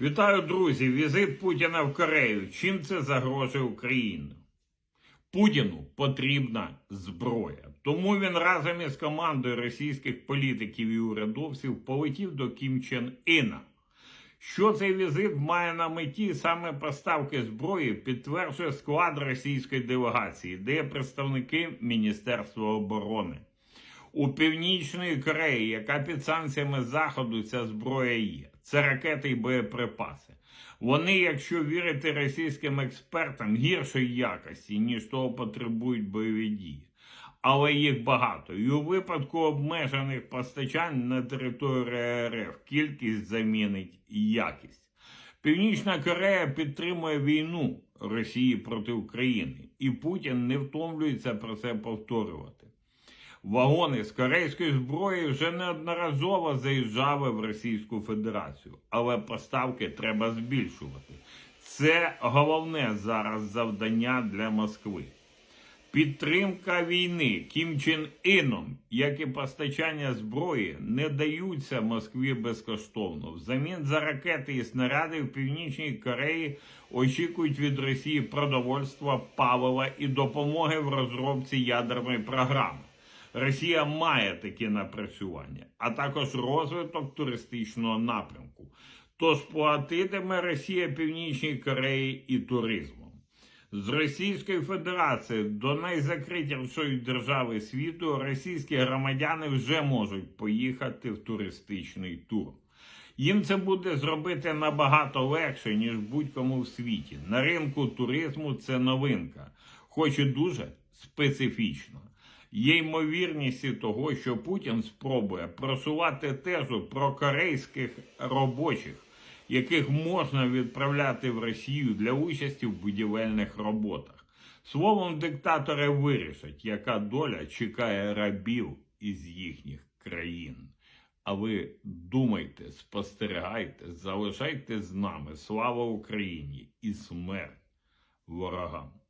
Вітаю, друзі! Візит Путіна в Корею. Чим це загрожує Україні? Путіну потрібна зброя. Тому він разом із командою російських політиків і урядовців полетів до Кім Чен Іна. Що цей візит має на меті саме поставки зброї, підтверджує склад російської делегації, де є представники Міністерства оборони. У Північної Кореї, яка під санкціями Заходу ця зброя є, це ракети і боєприпаси. Вони, якщо вірити російським експертам, гіршої якості, ніж того потребують бойові дії. Але їх багато. І у випадку обмежених постачань на території РФ кількість замінить якість. Північна Корея підтримує війну Росії проти України, і Путін не втомлюється про це повторювати. Вагони з корейської зброї вже неодноразово заїжджали в Російську Федерацію, але поставки треба збільшувати. Це головне зараз завдання для Москви. Підтримка війни Кім Чен Іном, як і постачання зброї, не даються Москві безкоштовно. Взамін за ракети і снаряди в Північній Кореї очікують від Росії продовольства, палива і допомоги в розробці ядерної програми. Росія має такі напрацювання, а також розвиток туристичного напрямку. Тож платитиме Росія Північній Кореї і туризмом. З Російської Федерації до найзакритішої держави світу російські громадяни вже можуть поїхати в туристичний тур. Їм це буде зробити набагато легше, ніж будь-кому в світі. На ринку туризму це новинка, хоч і дуже специфічна. Є ймовірність того, що Путін спробує просувати тезу про корейських робочих, яких можна відправляти в Росію для участі в будівельних роботах. Словом, диктатори вирішать, яка доля чекає рабів із їхніх країн. А ви думайте, спостерігайте, залишайте з нами. Слава Україні і смерть ворогам!